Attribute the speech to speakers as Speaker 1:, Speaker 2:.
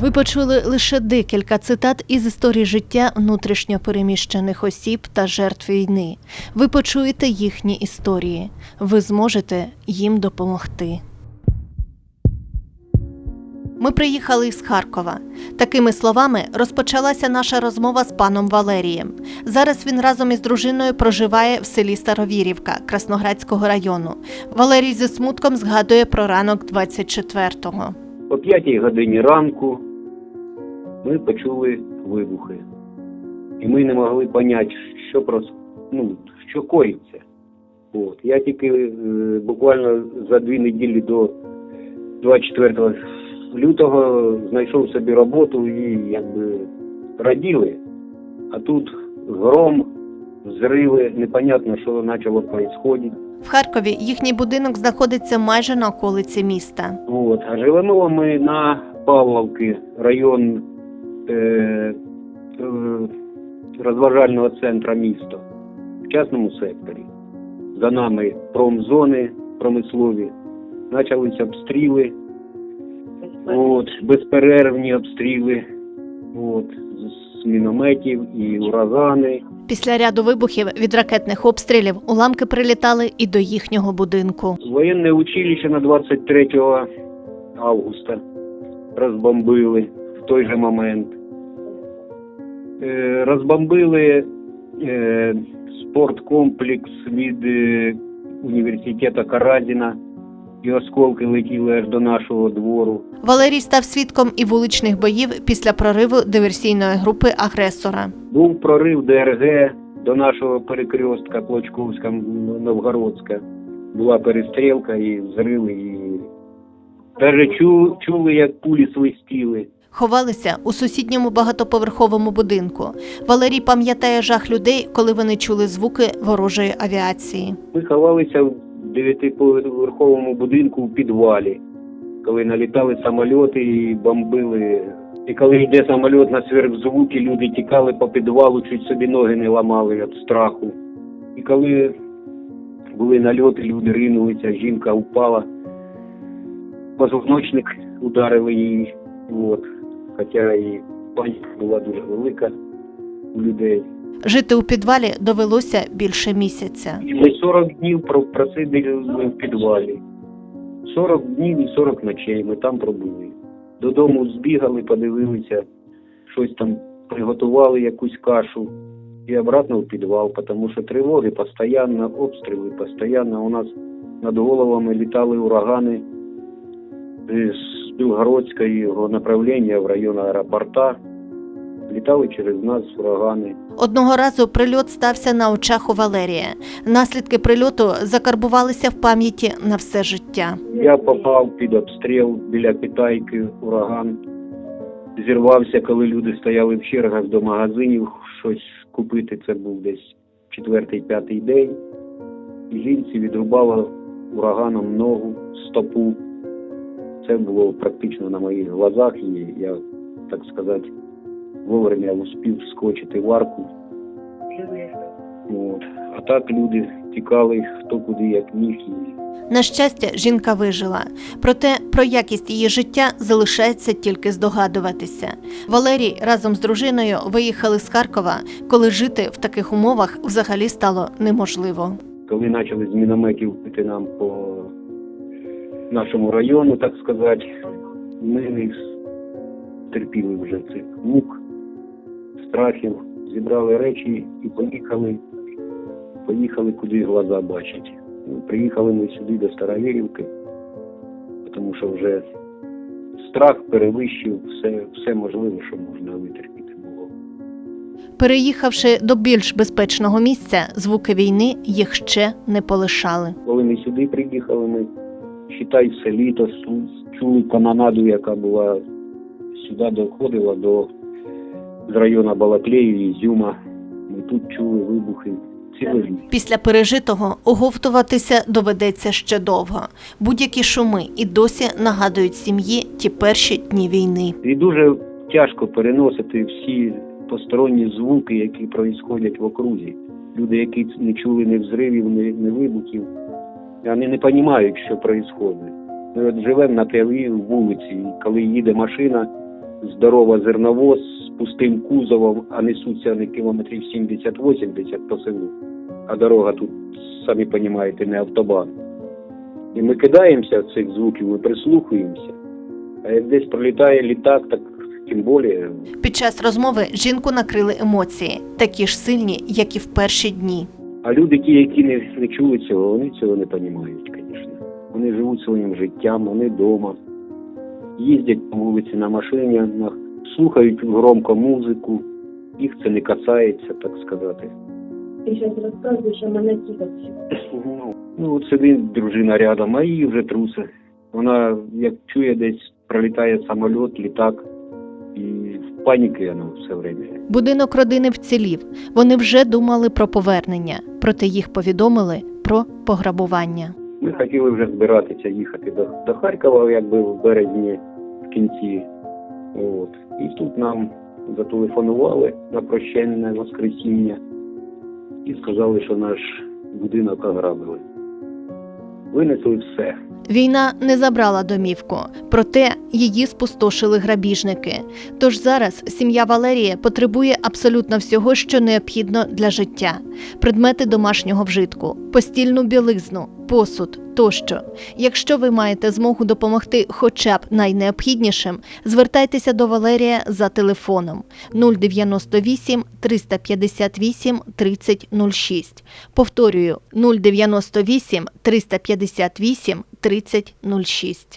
Speaker 1: Ви почули лише декілька цитат із історії життя внутрішньо переміщених осіб та жертв війни. Ви почуєте їхні історії. Ви зможете їм допомогти. Ми приїхали із Харкова. Такими словами розпочалася наша розмова з паном Валерієм. Зараз він разом із дружиною проживає в селі Старовірівка Красноградського району. Валерій зі смутком згадує про ранок 24-го.
Speaker 2: О 5 годині ранку ми почули вибухи. І ми не могли поняти, що прос... ну, що коїться. От. Я тільки е, буквально за дві неділі до 24 лютого знайшов собі роботу і якби раділи. А тут гром, взриви, непонятно, що почало відбуватися.
Speaker 1: В Харкові їхній будинок знаходиться майже на околиці міста.
Speaker 2: От. А живемо ми на Павловці, район розважального центру міста, в частному секторі. За нами промзони промислові, почалися обстріли, от, безперервні обстріли от, з- мінометів і урагани.
Speaker 1: Після ряду вибухів від ракетних обстрілів уламки прилітали і до їхнього будинку.
Speaker 2: Воєнне училище на 23 августа розбомбили той же момент. Е, розбомбили е, спорткомплекс від е, університету Каразіна, і осколки летіли аж до нашого двору.
Speaker 1: Валерій став свідком і вуличних боїв після прориву диверсійної групи агресора.
Speaker 2: Був прорив ДРГ до нашого перекрестка Клочковська Новгородська. Була перестрілка і взриви, і навіть чули, як пулі свистіли.
Speaker 1: Ховалися у сусідньому багатоповерховому будинку. Валерій пам'ятає жах людей, коли вони чули звуки ворожої авіації.
Speaker 2: Ми ховалися в дев'ятиповерховому будинку в підвалі, коли налітали самольоти і бомбили. І коли йде самоліт на сверхзвуки, люди тікали по підвалу, чуть собі ноги не ламали від страху. І коли були нальоти, люди ринулися, жінка впала. Позвоночник ударили її. От. Хоча і паніка була дуже велика у людей.
Speaker 1: Жити у підвалі довелося більше місяця.
Speaker 2: Ми 40 днів просиділи в підвалі. 40 днів і 40 ночей ми там пробули. Додому збігали, подивилися, щось там приготували якусь кашу і обратно в підвал, тому що тривоги постійно, обстріли постійно. У нас над головами літали урагани з Білгородського направлення в район аеропорта. Літали через нас урагани.
Speaker 1: Одного разу прильот стався на очах у Валерія. Наслідки прильоту закарбувалися в пам'яті на все життя.
Speaker 2: Я попав під обстріл біля Китайки, ураган. Зірвався, коли люди стояли в чергах до магазинів щось купити. Це був десь четвертий-п'ятий день. Жінці відрубало ураганом ногу, стопу. Це було практично на моїх глазах, і я, так сказати, вовремя успів вскочити в арку. От. А так люди тікали хто куди як міг. І
Speaker 1: На щастя, жінка вижила. Проте про якість її життя залишається тільки здогадуватися. Валерій разом з дружиною виїхали з Харкова, коли жити в таких умовах взагалі стало неможливо.
Speaker 2: коли почали з мінометів бити нам по нашому району, так сказати, ми не терпіли вже цих мук, страхів, зібрали речі і поїхали поїхали куди глаза бачать. Ну, приїхали ми сюди до Старовірівки, тому що вже страх перевищив все, все можливе, що можна витерпіти було.
Speaker 1: Переїхавши до більш безпечного місця, звуки війни їх ще не полишали.
Speaker 2: Коли ми сюди приїхали, ми считай все літо су- чули канонаду, яка була сюди доходила до з району Балаклею, Ізюма. Ми тут чули вибухи.
Speaker 1: Після пережитого оговтуватися доведеться ще довго. Будь-які шуми і досі нагадують сім'ї ті перші дні війни.
Speaker 2: І дуже тяжко переносити всі посторонні звуки, які проїсходять в окрузі. Люди, які не чули ні взривів, ні вибухів, вони не розуміють, що відбувається. Ми от живемо на тилі вулиці, і коли їде машина, здорова зерновоз з пустим кузовом, а несуться не кілометрів 70-80 по селу. А дорога тут, самі розумієте, не автобан. І ми кидаємося в цих звуків, ми прислухаємося. А як десь пролітає літак, так тим більше
Speaker 1: Під час розмови жінку накрили емоції, такі ж сильні, як і в перші дні.
Speaker 2: А люди, ті, які не, не чули цього, вони цього не розуміють, звісно. Вони живуть своїм життям, вони вдома, їздять по вулиці на машині, на- слухають громко музику, їх це не касається, так сказати.
Speaker 3: Ти зараз розказуєш, а мене
Speaker 2: Ну, ну от сидить дружина рядом, а її вже труси. Вона як чує десь пролітає самоліт, літак, і в паніки вона все время.
Speaker 1: Будинок родини вцілів. Вони вже думали про повернення, проте їх повідомили про пограбування.
Speaker 2: Ми хотіли вже збиратися їхати до, до Харкова, якби в березні в кінці. От. І тут нам зателефонували на прощальне воскресіння і сказали, що наш будинок ограбили. Винесли все.
Speaker 1: Війна не забрала домівку, проте її спустошили грабіжники. Тож зараз сім'я Валерії потребує абсолютно всього, що необхідно для життя: предмети домашнього вжитку, постільну білизну, посуд тощо. Якщо ви маєте змогу допомогти хоча б найнеобхіднішим, звертайтеся до Валерія за телефоном 098 358 30 06. Повторюю 098 358 30 06.